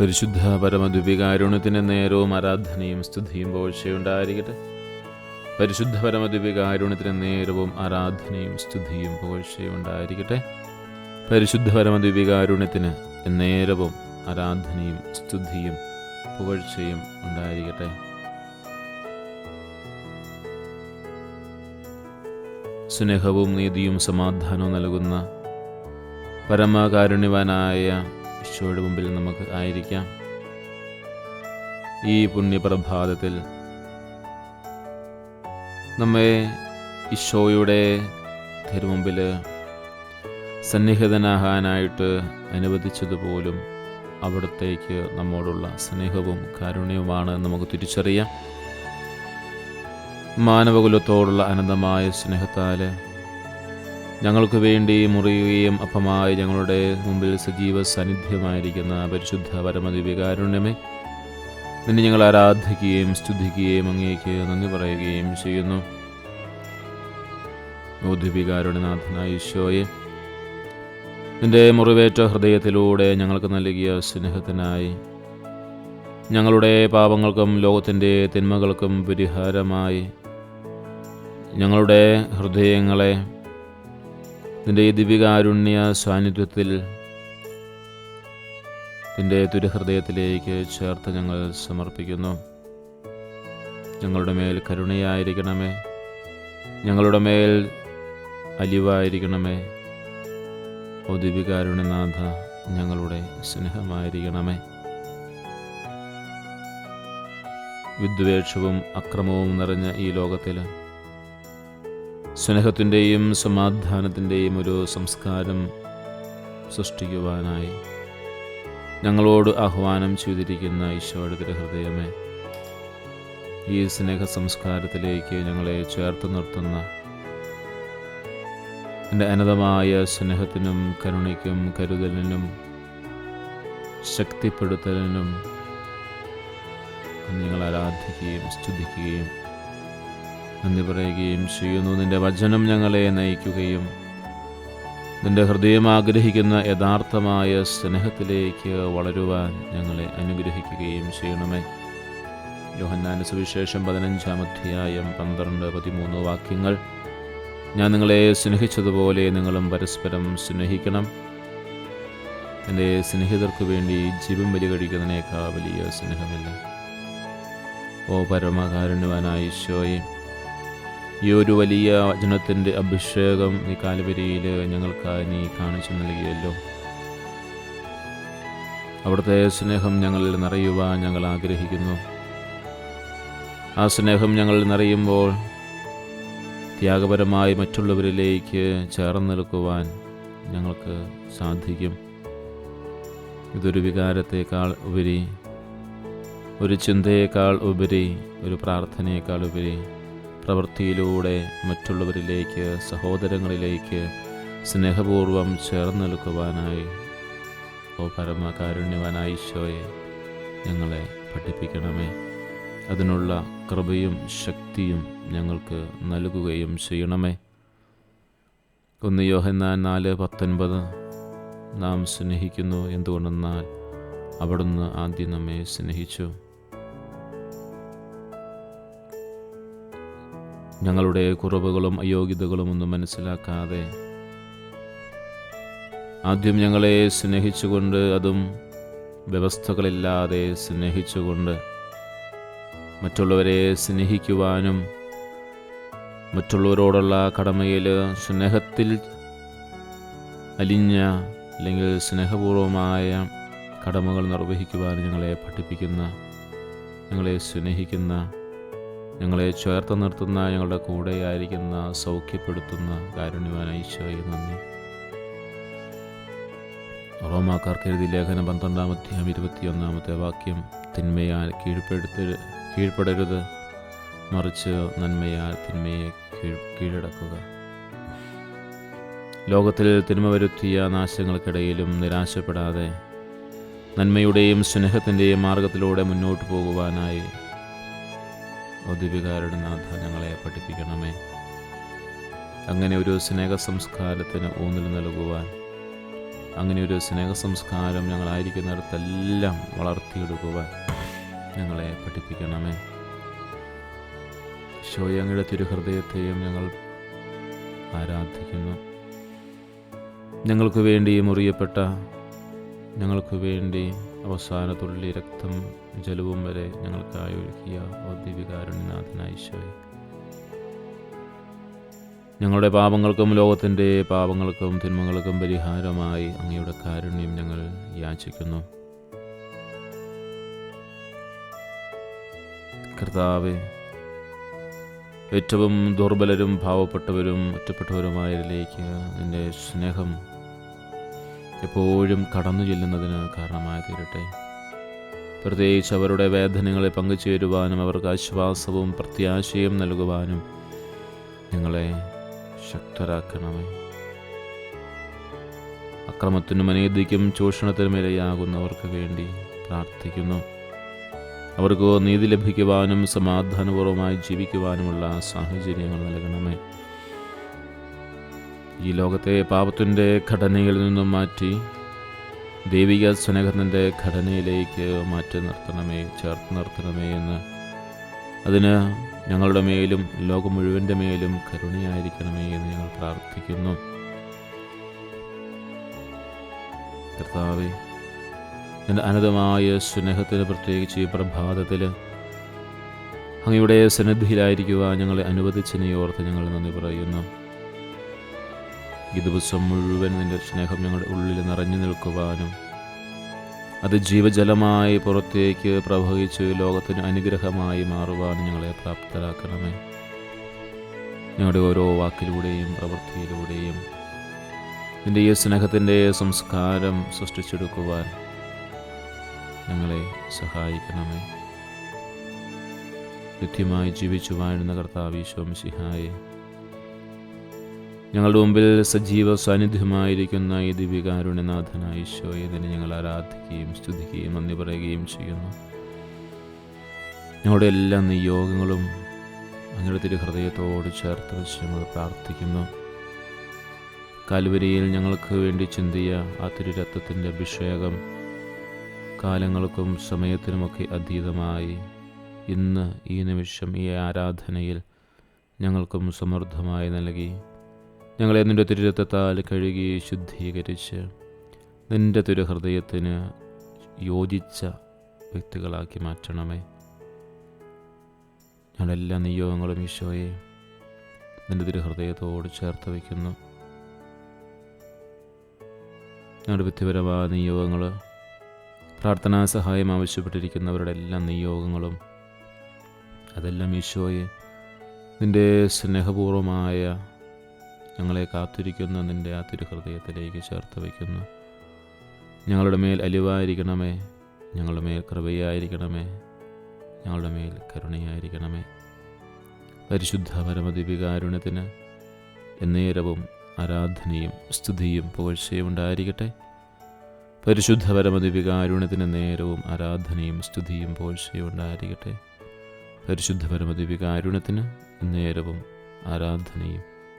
പരിശുദ്ധ പരമദ്വികാരുണ്യത്തിന് നേരവും ആരാധനയും സ്തുതിയും പോഴ്ചയുണ്ടായിരിക്കട്ടെ പരിശുദ്ധ പരമദ്വികാരുണ്യത്തിന് നേരവും ആരാധനയും സ്തുതിയും പോഴ്ചയുണ്ടായിരിക്കട്ടെ പരിശുദ്ധ പരമദ്വികാരുണ്യത്തിന് നേരവും ആരാധനയും സ്തുതിയും പുകഴ്ചയും ഉണ്ടായിരിക്കട്ടെ. സ്നേഹവും നീതിയും സമാധാനവും നൽകുന്ന പരമകാരുണ്യവാനായ ഈശോയുടെ മുമ്പിൽ നമുക്ക് ആയിരിക്കാം. ഈ പുണ്യപ്രഭാതത്തിൽ നമ്മെ ഈശോയുടെ തിരുമുമ്പിൽ സന്നിഹിതനാകാനായിട്ട് അനുവദിച്ചതുപോലും അവിടത്തേക്ക് നമ്മോടുള്ള സ്നേഹവും കാരുണ്യവുമാണ് നമുക്ക് തിരിച്ചറിയാം. മാനവകുലത്തോടുള്ള അനന്തമായ സ്നേഹത്താൽ ഞങ്ങൾക്ക് വേണ്ടി മുറിയുകയും അപ്പമായി ഞങ്ങളുടെ മുമ്പിൽ സജീവ സാന്നിധ്യമായിരിക്കുന്ന പരിശുദ്ധ പരമദിവ്യകാരുണ്യമേ നിന്നെ ഞങ്ങൾ ആരാധിക്കുകയും സ്തുതിക്കുകയും അങ്ങേക്ക് നന്ദി പറയുകയും ചെയ്യുന്നു. ഔദ്യോഗികാരുണ്യനാഥനായ ഈശോയെ മുറിവേറ്റ ഹൃദയത്തിലൂടെ ഞങ്ങൾക്ക് നൽകിയ സ്നേഹത്തിനായി ഞങ്ങളുടെ പാപങ്ങൾക്കും ലോകത്തിന്റെ തിന്മകൾക്കും പരിഹാരമായി ഞങ്ങളുടെ ഹൃദയങ്ങളെ നിന്റെ ഈ ദിവ്യകാരുണ്യ സാന്നിധ്യത്തിൽ നിന്റെ തുരഹൃദയത്തിലേക്ക് ചേർത്ത് ഞങ്ങൾ സമർപ്പിക്കുന്നു. ഞങ്ങളുടെ മേൽ കരുണയായിരിക്കണമേ. ഞങ്ങളുടെ മേൽ അലിവായിരിക്കണമേ. ഓ ദിവ്യകാരുണ്യനാഥ ഞങ്ങളുടെ സ്നേഹമായിരിക്കണമേ. വിദ്വേഷവും അക്രമവും നിറഞ്ഞ ഈ ലോകത്തിൽ സ്നേഹത്തിന്റെയും സമാധാനത്തിന്റെയും ഒരു സംസ്കാരം സൃഷ്ടിക്കുവാനായി ഞങ്ങളോട് ആഹ്വാനം ചെയ്തിരിക്കുന്ന ഈശോയുടെ തിരുഹൃദയമേ ഈ സ്നേഹ സംസ്കാരത്തിലേക്ക് ഞങ്ങളെ ചേർത്ത് നിർത്തുന്ന എന്റെ അനതമായ സ്നേഹത്തിനും കരുണയ്ക്കും കരുതലിനും ശക്തിപ്പെടുത്തലിനും നിങ്ങൾ ആരാധിക്കുകയും സ്തുതിക്കുകയും നന്ദി പറയുകയും ചെയ്യുന്നു. നിന്റെ വചനം ഞങ്ങളെ നയിക്കുകയും നിന്റെ ഹൃദയം ആഗ്രഹിക്കുന്ന യഥാർത്ഥമായ സ്നേഹത്തിലേക്ക് വളരുവാൻ ഞങ്ങളെ അനുഗ്രഹിക്കുകയും ചെയ്യണമേ. യോഹന്നാന സുവിശേഷം പതിനഞ്ചാം അധ്യായം പന്ത്രണ്ട് പതിമൂന്ന് വാക്യങ്ങൾ. ഞാൻ നിങ്ങളെ സ്നേഹിച്ചതുപോലെ നിങ്ങളും പരസ്പരം സ്നേഹിക്കണം. എന്റെ സ്നേഹിതർക്ക് വേണ്ടി ജീവൻ ബലി കഴിക്കുന്നതിനേക്കാൾ വലിയ സ്നേഹമില്ല. ഓ പരമകാരുണ്യവാനായ ഈശോയെ ഈ ഒരു വലിയ വചനത്തിന്റെ അഭിഷേകം ഈ കാലുവരിയിൽ ഞങ്ങൾക്കായി നീ കാണിച്ചു നൽകിയല്ലോ. അവിടുത്തെ സ്നേഹം ഞങ്ങളിൽ നിറയുവാൻ ഞങ്ങൾ ആഗ്രഹിക്കുന്നു. ആ സ്നേഹം ഞങ്ങളിൽ നിറയുമ്പോൾ ത്യാഗപരമായി മറ്റുള്ളവരിലേക്ക് ചേർന്ന് നിൽക്കുവാൻ ഞങ്ങൾക്ക് സാധിക്കും. ഇതൊരു വികാരത്തേക്കാൾ ഉപരി ഒരു ചിന്തയേക്കാൾ ഉപരി ഒരു പ്രാർത്ഥനയേക്കാൾ ഉപരി പ്രവൃത്തിയിലൂടെ മറ്റുള്ളവരിലേക്ക് സഹോദരങ്ങളിലേക്ക് സ്നേഹപൂർവം ചേർന്ന് നിൽക്കുവാനായി ഓ പരമകാരുണ്യവാനായ ഈശോയെ ഞങ്ങളെ പഠിപ്പിക്കണമേ. അതിനുള്ള കൃപയും ശക്തിയും ഞങ്ങൾക്ക് നൽകുകയും ചെയ്യണമേ. ഒന്ന് യോഹന്നാൻ നാല് പത്തൊൻപത് നാം സ്നേഹിക്കുന്നു എന്തുകൊണ്ടെന്നാൽ അവിടുന്ന് ആദ്യം നമ്മെ സ്നേഹിച്ചു. ഞങ്ങളുടെ കുറവുകളും അയോഗ്യതകളും ഒന്നും മനസ്സിലാക്കാതെ ആദ്യം ഞങ്ങളെ സ്നേഹിച്ചുകൊണ്ട് അതും വ്യവസ്ഥകളില്ലാതെ സ്നേഹിച്ചുകൊണ്ട് മറ്റുള്ളവരെ സ്നേഹിക്കുവാനും മറ്റുള്ളവരോടുള്ള കടമയിൽ സ്നേഹത്തിൽ അലിഞ്ഞ അല്ലെങ്കിൽ സ്നേഹപൂർവമായ കടമകൾ നിർവഹിക്കുവാൻ ഞങ്ങളെ പഠിപ്പിക്കുന്ന ഞങ്ങളെ സ്നേഹിക്കുന്ന ഞങ്ങളെ ചേർത്ത് നിർത്തുന്ന ഞങ്ങളുടെ കൂടെയായിരിക്കുന്ന സൗഖ്യപ്പെടുത്തുന്ന കാരുണ്യവാനായ ഈശോയെ നന്ദി. റോമാക്കാർക്ക് എഴുതി ലേഖനം പന്ത്രണ്ടാമത്തെ ഇരുപത്തിയൊന്നാമത്തെ വാക്യം തിന്മയാൽ കീഴ്പ്പെടുത്ത കീഴ്പ്പെടരുത്. മറിച്ച് നന്മയാൽ തിന്മയെ കീഴടക്കുക. ലോകത്തിൽ തിന്മ വരുത്തിയ നാശങ്ങൾക്കിടയിലും നിരാശപ്പെടാതെ നന്മയുടെയും സ്നേഹത്തിന്റെയും മാർഗത്തിലൂടെ മുന്നോട്ട് പോകുവാനായി ഔദ്യോഗികാരുടെ നാഥ ഞങ്ങളെ പഠിപ്പിക്കണമേ. അങ്ങനെ ഒരു സ്നേഹ സംസ്കാരത്തിന് ഊന്നൽ നൽകുവാൻ അങ്ങനെ ഒരു സ്നേഹ സംസ്കാരം ഞങ്ങളായിരിക്കുന്നിടത്തെല്ലാം വളർത്തിയെടുക്കുവാൻ ഞങ്ങളെ പഠിപ്പിക്കണമേ. ശോയങ്ങളുടെ തിരുഹൃദയത്തെയും ഞങ്ങൾ ആരാധിക്കുന്നു. ഞങ്ങൾക്ക് വേണ്ടി മുറിയപ്പെട്ട ഞങ്ങൾക്ക് വേണ്ടി അവസാന തുള്ളി രക്തം ജലവും വരെ ഞങ്ങൾക്കായി ഒഴുകിയ ഓ ദിവ്യകാരുണ്യനാഥനായിശോയെ ഞങ്ങളുടെ പാപങ്ങൾക്കും ലോകത്തിന്റെ പാപങ്ങൾക്കും തിന്മകൾക്കും പരിഹാരമായി അങ്ങയുടെ കാരുണ്യം ഞങ്ങൾ യാചിക്കുന്നു. കർത്താവെ ഏറ്റവും ദുർബലരും ഭാവപ്പെട്ടവരും ഒറ്റപ്പെട്ടവരുമായതിലേക്ക് നിന്റെ സ്നേഹം എപ്പോഴും കടന്നു ചെല്ലുന്നതിന് കാരണമായി തീരട്ടെ. പ്രത്യേകിച്ച് അവരുടെ വേദനകളെ പങ്കുചേരുവാനും അവർക്ക് ആശ്വാസവും പ്രത്യാശയും നൽകുവാനും ഞങ്ങളെ ശക്തരാക്കണമേ. അക്രമത്തിനും അനീതിക്കും ചൂഷണത്തിനും ഇരയാകുന്നവർക്ക് വേണ്ടി പ്രാർത്ഥിക്കുന്നു. അവർക്ക് നീതി ലഭിക്കുവാനും സമാധാനപൂർവമായി ജീവിക്കുവാനുമുള്ള സാഹചര്യങ്ങൾ നൽകണമേ. ഈ ലോകത്തെ പാപത്തിന്റെ ഘടനയിൽ നിന്നും മാറ്റി ദൈവിക സ്നേഹത്തിന്റെ ഘടനയിലേക്ക് മാറ്റി നിർത്തണമേ ചേർത്ത് നിർത്തണമേ എന്ന് അതിന് ഞങ്ങളുടെ മേലും ലോകം മുഴുവന്റെ മേലും കരുണയായിരിക്കണമേ എന്ന് ഞങ്ങൾ പ്രാർത്ഥിക്കുന്നു. കർത്താവെ എന്റെ അനന്തമായ സ്നേഹത്തിന് പ്രത്യേകിച്ച് ഈ പ്രഭാതത്തിൽ അങ്ങയുടെ സന്നിധിയിലായിരിക്കുവാൻ ഞങ്ങളെ അനുവദിച്ചതിനെ ഓർത്ത് ഞങ്ങൾ നന്ദി പറയുന്നു. ഈ ദിവസം മുഴുവൻ നിന്റെ സ്നേഹം ഞങ്ങളുടെ ഉള്ളിൽ നിറഞ്ഞു നിൽക്കുവാനും അത് ജീവജലമായി പുറത്തേക്ക് പ്രവഹിച്ച് ലോകത്തിന് അനുഗ്രഹമായി മാറുവാനും ഞങ്ങളെ പ്രാപ്തരാക്കണമേ. ഞങ്ങളുടെ ഓരോ വാക്കിലൂടെയും പ്രവൃത്തിയിലൂടെയും നിന്റെ ഈ സ്നേഹത്തിന്റെ സംസ്കാരം സൃഷ്ടിച്ചെടുക്കുവാൻ ഞങ്ങളെ സഹായിക്കണമേ. കൃത്യമായി ജീവിച്ചു വാഴുന്ന കർത്താവീശോ സിഹായെ ഞങ്ങളുടെ മുമ്പിൽ സജീവ സാന്നിധ്യമായിരിക്കുന്ന ഈ ദിവ്യകാരുണ്യനാഥനായ ഈശോയെ ഞങ്ങൾ ആരാധിക്കുകയും സ്തുതിക്കുകയും നന്ദി പറയുകയും ചെയ്യുന്നു. ഞങ്ങളുടെ എല്ലാ നിയോഗങ്ങളും അങ്ങയുടെ തിരുഹൃദയത്തോട് ചേർത്ത് വെച്ച് ഞങ്ങൾ പ്രാർത്ഥിക്കുന്നു. കാൽവരിയിൽ ഞങ്ങൾക്ക് വേണ്ടി ചിന്തിയ ആ തിരുരത്വത്തിന്റെ അഭിഷേകം കാലങ്ങൾക്കും സമയത്തിനുമൊക്കെ അതീതമായി ഇന്ന് ഈ നിമിഷം ഈ ആരാധനയിൽ ഞങ്ങൾക്കും സമൃദ്ധമായി നൽകി. ഞങ്ങളെ നിന്റെ തിരുരത്തത്താൽ കഴുകി ശുദ്ധീകരിച്ച് നിന്റെ തിരുഹൃദയത്തിന് യോജിച്ച വ്യക്തികളാക്കി മാറ്റണമേ. ഞങ്ങളെല്ലാ നിയോഗങ്ങളും ഈശോയെ നിന്റെ തിരുഹൃദയത്തോട് ചേർത്ത് വയ്ക്കുന്നു. ഞങ്ങളുടെ വ്യക്തിപരമായ നിയോഗങ്ങൾ പ്രാർത്ഥനാ സഹായം ആവശ്യപ്പെട്ടിരിക്കുന്നവരുടെ എല്ലാ നിയോഗങ്ങളും അതെല്ലാം ഈശോയെ നിന്റെ സ്നേഹപൂർവമായ ഞങ്ങളെ കാത്തിരിക്കുന്ന നിന്റെ ആ തിരുഹൃദയത്തിലേക്ക് ചേർത്ത് വയ്ക്കുന്നു. ഞങ്ങളുടെ മേൽ അലിവായിരിക്കണമേ. ഞങ്ങളുടെ മേൽ കൃപയായിരിക്കണമേ. ഞങ്ങളുടെ മേൽ കരുണയായിരിക്കണമേ. പരിശുദ്ധ പരമദിപികാരുണ്യത്തിന് എന്നേരവും ആരാധനയും സ്തുതിയും പുകഴ്ചയും ഉണ്ടായിരിക്കട്ടെ. പരിശുദ്ധ പരമദിപികാരുണ്യത്തിന് നേരവും ആരാധനയും സ്തുതിയും പുകഴ്ചയും ഉണ്ടായിരിക്കട്ടെ. പരിശുദ്ധ പരമദിപികാരുണ്യത്തിന് നേരവും ആരാധനയും